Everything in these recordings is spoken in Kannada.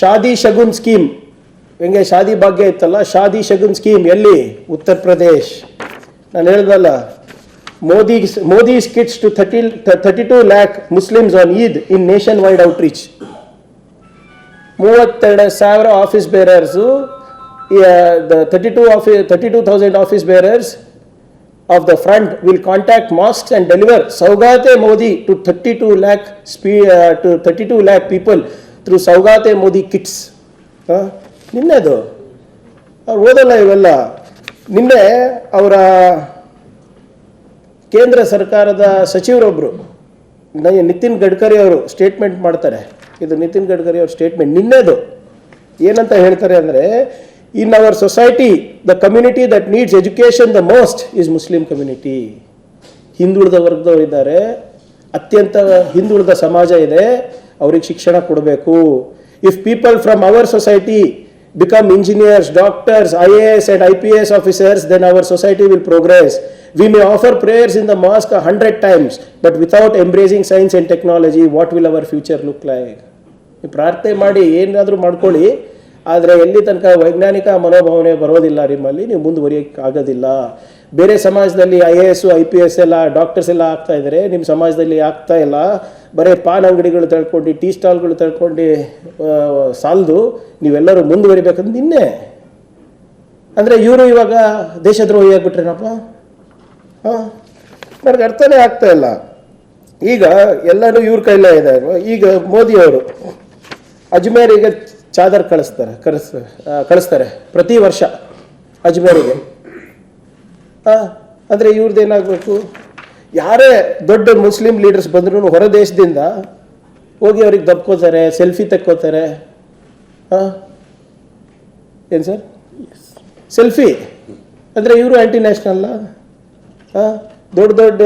ಶಾದಿ ಶಗುನ್ ಸ್ಕೀಮ್. ಹೆಂಗೆ ಶಾದಿ ಭಾಗ್ಯ ಇತ್ತಲ್ಲ, ಶಾದಿ ಶಗುನ್ ಸ್ಕೀಮ್ ಎಲ್ಲಿ? ಉತ್ತರ ಪ್ರದೇಶ್. ನಾನು ಹೇಳ್ದಲ್ಲ, Modi Modi kits two thirty thirty two lakh Muslims on Eid in nationwide outreach ಮೂವತ್ತೆರಡು ಸಾವಿರ office bearers thirty two office thirty two thousand office bearers of the front will contact contact and deliver Saugate Modi two thirty 32 lakh ಸ್ಪೀ two thirty 32 lakh people. Through Saugate Modi kits. ಹಾಂ? ನಿನ್ನೆದು? ಅವ್ರು ಓದಲ್ಲ ಇವೆಲ್ಲ. ನಿನ್ನೆ ಅವರ ಕೇಂದ್ರ ಸರ್ಕಾರದ ಸಚಿವರೊಬ್ಬರು ನಿತಿನ್ ಗಡ್ಕರಿ ಅವರು ಸ್ಟೇಟ್ಮೆಂಟ್ ಮಾಡ್ತಾರೆ. ಇದು ನಿತಿನ್ ಗಡ್ಕರಿ ಅವ್ರ ಸ್ಟೇಟ್ಮೆಂಟ್ ನಿನ್ನೆದು ಏನಂತ ಹೇಳ್ತಾರೆ ಅಂದರೆ in our society the community that needs education the most is Muslim community ಹಿಂದುಳಿದ ವರ್ಗದವರು ಇದ್ದಾರೆ ಅತ್ಯಂತ ಹಿಂದುಳಿದ ಸಮಾಜ ಇದೆ. ಅವ್ರಿಗೆ ಶಿಕ್ಷಣ ಕೊಡಬೇಕು. If people from our society become engineers doctors I A S and I P S officers then our society will progress we may offer prayers in the mosque hundred times but without embracing science and technology what will our future look like ನೀವು ಪ್ರಾರ್ಥನೆ ಮಾಡಿ ಏನಾದರೂ ಮಾಡ್ಕೊಳ್ಳಿ, ಆದರೆ ಎಲ್ಲಿ ತನಕ ವೈಜ್ಞಾನಿಕ ಮನೋಭಾವನೆ ಬರೋದಿಲ್ಲ ನಿಮ್ಮಲ್ಲಿ, ನೀವು ಮುಂದುವರಿಯೋಕ್ಕೆ ಆಗೋದಿಲ್ಲ. ಬೇರೆ ಸಮಾಜದಲ್ಲಿ I A S I P S ಎಲ್ಲ ಡಾಕ್ಟರ್ಸ್ ಎಲ್ಲ ಆಗ್ತಾ ಇದ್ದಾರೆ ನಿಮ್ಮ ಸಮಾಜದಲ್ಲಿ ಆಗ್ತಾ ಇಲ್ಲ. ಬರೀ ಪಾನ್ ಅಂಗಡಿಗಳು ತಳ್ಕೊಂಡು, ಟೀ ಸ್ಟಾಲ್ಗಳು ತಳ್ಕೊಂಡು ಸಾಲದು, ನೀವೆಲ್ಲರೂ ಮುಂದುವರಿಬೇಕಂತ ನಿನ್ನೆ. ಅಂದರೆ ಇವರು ಇವಾಗ ದೇಶದ್ರೋಹಿ ಆಗಿಬಿಟ್ರೇನಪ್ಪ? ಹಾಂ? ನನಗೆ ಅರ್ಥನೇ ಆಗ್ತಾ ಇಲ್ಲ. ಈಗ ಎಲ್ಲರೂ ಇವ್ರ ಕೈಲೇ ಇದೆ? ಈಗ ಮೋದಿಯವರು ಅಜ್ಮೇರಿಗೆ ಚಾದರ್ ಕಳಿಸ್ತಾರೆ, ಕರೆಸ್ ಕಳಿಸ್ತಾರೆ ಪ್ರತಿ ವರ್ಷ ಅಜ್ಮೇರಿಗೆ. ಹಾಂ ಅಂದರೆ ಇವ್ರದ್ದು ಏನಾಗಬೇಕು? ಯಾರೇ ದೊಡ್ಡ ಮುಸ್ಲಿಂ ಲೀಡರ್ಸ್ ಬಂದ್ರು ಹೊರ ದೇಶದಿಂದ ಹೋಗಿ ಅವ್ರಿಗೆ ದಬ್ಕೋತಾರೆ ಸೆಲ್ಫಿ ತಕ್ಕೋತಾರೆ. ಹಾಂ? ಏನು ಸರ್? ಸೆಲ್ಫಿ ಅಂದರೆ ಇವರು ಆ್ಯಂಟಿ ನ್ಯಾಷನಲ್ಲ ಹಾಂ? ದೊಡ್ಡ ದೊಡ್ಡ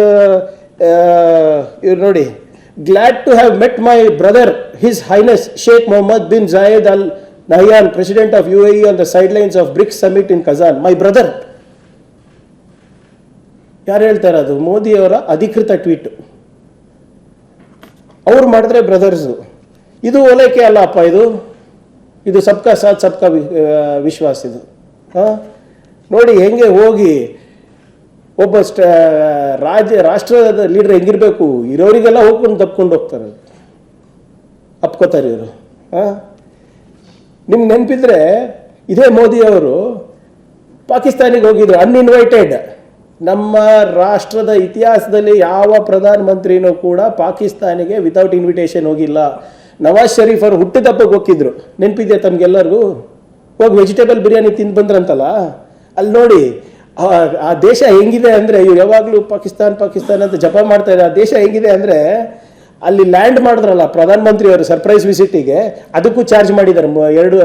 ಇವ್ರು ನೋಡಿ glad to have met my brother His Highness Sheikh Mohamed bin Zayed Al Nahyan president of U A on the sidelines of BRICS summit in Kazan my brother ಯಾರು ಹೇಳ್ತಾ ಇರೋದು? ಮೋದಿಯವರ ಅಧಿಕೃತ ಟ್ವೀಟ್. ಅವ್ರು ಮಾಡಿದ್ರೆ ಬ್ರದರ್ಸು. ಇದು ಓಲೈಕೆ ಅಲ್ಲಪ್ಪ ಇದು. ಇದು ಸಬ್ಕಾ ಸಾಥ್, ಸಬ್ಕಾ ವಿಶ್ವಾಸ ಇದು. ಹಾಂ ನೋಡಿ ಹೆಂಗೆ ಹೋಗಿ ಒಬ್ಬ ಸ್ಟ ರಾಜ್ಯ ರಾಷ್ಟ್ರದ ಲೀಡರ್ ಹೆಂಗಿರಬೇಕು? ಇರೋರಿಗೆಲ್ಲ ಹೋಗ್ಕೊಂಡು ತಪ್ಕೊಂಡು ಹೋಗ್ತಾರೆ. ಅಪ್ಕೋತಾರೆ ಇವರು. ಹಾಂ ನಿಮ್ಗೆ ನೆನಪಿದ್ರೆ ಇದೇ ಮೋದಿಯವರು ಪಾಕಿಸ್ತಾನಿಗೆ ಹೋಗಿದ್ರು ಅನ್ಇನ್ವೈಟೆಡ್ ನಮ್ಮ ರಾಷ್ಟ್ರದ ಇತಿಹಾಸದಲ್ಲಿ ಯಾವ ಪ್ರಧಾನ ಪ್ರಧಾನಮಂತ್ರಿನೂ ಕೂಡ ಪಾಕಿಸ್ತಾನಿಗೆ ವಿತೌಟ್ ಇನ್ವಿಟೇಷನ್ ಹೋಗಿಲ್ಲ. ನವಾಜ್ ಶರೀಫ್ ಅವರು ಹುಟ್ಟಿದಪ್ಪಗೆ ಹೋಗಿದ್ರು ನೆನಪಿದೆ ತಮಗೆಲ್ಲರಿಗೂ? ಹೋಗಿ ವೆಜಿಟೇಬಲ್ ಬಿರಿಯಾನಿ ತಿಂದು ಬಂದ್ರಂತಲ್ಲ? ಅಲ್ಲಿ ನೋಡಿ, ಆ- ದೇಶ ಹೆಂಗಿದೆ ಅಂದರೆ, ಇವ್ರು ಯಾವಾಗಲೂ ಪಾಕಿಸ್ತಾನ್ ಪಾಕಿಸ್ತಾನ್ ಅಂತ ಜಪ ಮಾಡ್ತಾ ಇದ್ದಾರೆ. ಆ ದೇಶ ಹೆಂಗಿದೆ ಅಂದರೆ, ಅಲ್ಲಿ ಲ್ಯಾಂಡ್ ಮಾಡಿದ್ರಲ್ಲ ಪ್ರಧಾನಮಂತ್ರಿ ಅವರು ಸರ್ಪ್ರೈಸ್ ವಿಸಿಟಿಗೆ ಅದಕ್ಕೂ ಚಾರ್ಜ್ ಮಾಡಿದ್ದಾರೆ. ಎರಡು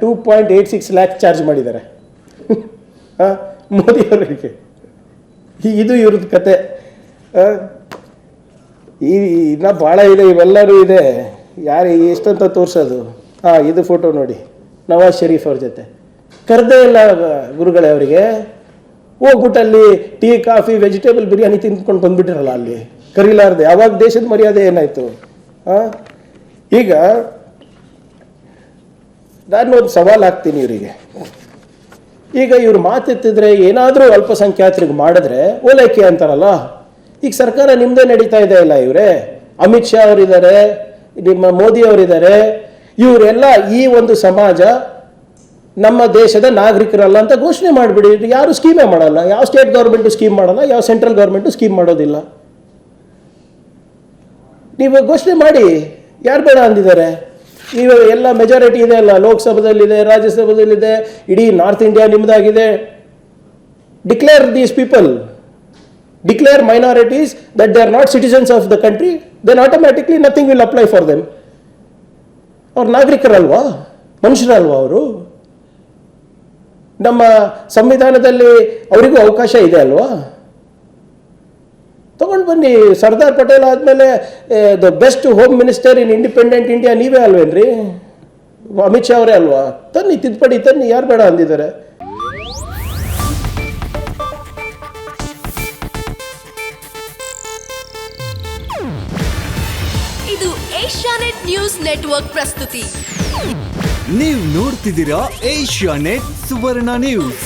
two point eight six lakh charge ಮಾಡಿದ್ದಾರೆ. ಮೋದಿ ಅವರಿಗೆ. ಇದು ಇವ್ರದ್ದು ಕತೆ. ಈ ಇನ್ನ ಭಾಳ ಇದೆ, ಇವೆಲ್ಲರೂ ಇದೆ. ಯಾರು, ಎಷ್ಟಂತ ತೋರಿಸೋದು? ಹಾಂ ಇದು ಫೋಟೋ ನೋಡಿ. ನವಾಜ್ ಶರೀಫ್ ಅವ್ರ ಜೊತೆ. ಕರೆದೇ ಇಲ್ಲ ಗುರುಗಳೇ ಅವರಿಗೆ. ಹೋಗ್ಬಿಟ್ಟು ಅಲ್ಲಿ ಟೀ, ಕಾಫಿ, ವೆಜಿಟೇಬಲ್, ಬಿರಿಯಾನಿ ತಿಂದ್ಕೊಂಡು ಬಂದ್ಬಿಟ್ಟಿರಲ್ಲ ಅಲ್ಲಿ. ಕರೀಲಾರ್ದೆ. ಅವಾಗ ದೇಶದ ಮರ್ಯಾದೆ ಏನಾಯಿತು? ಹಾಂ ಈಗ ನಾನು ಒಂದು ಸವಾಲು ಹಾಕ್ತೀನಿ ಇವರಿಗೆ. ಈಗ ಇವ್ರು ಮಾತೆತ್ತಿದ್ರೆ ಏನಾದರೂ ಅಲ್ಪಸಂಖ್ಯಾತರಿಗೆ ಮಾಡಿದ್ರೆ ಓಲೈಕೆ ಅಂತಾರಲ್ಲ? ಈಗ ಸರ್ಕಾರ ನಿಮ್ಮದೇ ನಡೀತಾ ಇದೆ ಇಲ್ಲ ಇವರೇ? ಅಮಿತ್ ಶಾ ಅವರಿದ್ದಾರೆ, ನಿಮ್ಮ ಮೋದಿ ಅವರಿದ್ದಾರೆ, ಇವರೆಲ್ಲ ಈ ಒಂದು ಸಮಾಜ ನಮ್ಮ ದೇಶದ ನಾಗರಿಕರಲ್ಲ ಅಂತ ಘೋಷಣೆ ಮಾಡಿಬಿಡಿ. ಯಾರು ಸ್ಕೀಮೇ ಮಾಡಲ್ಲ? ಯಾವ ಸ್ಟೇಟ್ ಗೌರ್ಮೆಂಟು ಸ್ಕೀಮ್ ಮಾಡಲ್ಲ? ಯಾವ ಸೆಂಟ್ರಲ್ ಗೌರ್ಮೆಂಟು ಸ್ಕೀಮ್ ಮಾಡೋದಿಲ್ಲ? ನೀವು ಘೋಷಣೆ ಮಾಡಿ. ಯಾರು ಬೇಡ ಅಂದಿದ್ದಾರೆ? ಇವಾಗ ಎಲ್ಲ ಮೆಜಾರಿಟಿ ಇದೆ ಅಲ್ಲ ಲೋಕಸಭಾದಲ್ಲಿದೆ ರಾಜ್ಯಸಭಾದಲ್ಲಿದೆ ಇಡೀ north India ನಿಮ್ಮದಾಗಿದೆ declare these people declare minorities that they are not citizens of the country then automatically nothing will apply for them ಅವ್ರ ನಾಗರಿಕರಲ್ವಾ? ಮನುಷ್ಯರಲ್ವಾ ಅವರು? ನಮ್ಮ ಸಂವಿಧಾನದಲ್ಲಿ ಅವರಿಗೂ ಅವಕಾಶ ಇದೆ ಅಲ್ವಾ? ತಗೊಂಡು ಬನ್ನಿ. ಸರ್ದಾರ್ ಪಟೇಲ್ ಆದಮೇಲೆ the best home minister in independent India ನೀವೇ ಅಲ್ವೇನ್ರಿ? ಅಮಿತ್ ಶಾ ಅವರೇ ಅಲ್ವಾ? ತನ್ನಿ ತಿದ್ದುಪಡಿ ತನ್ನಿ ಯಾರು ಬೇಡ ಅಂದಿದ್ದಾರೆ. ಇದು ಏಷ್ಯಾನೆಟ್ ನ್ಯೂಸ್ ನೆಟ್ವರ್ಕ್ ಪ್ರಸ್ತುತಿ. ನೀವು ನೋಡ್ತಿದ್ದೀರಾ ಏಷ್ಯಾ ನೆಟ್ ಸುವರ್ಣ ನ್ಯೂಸ್.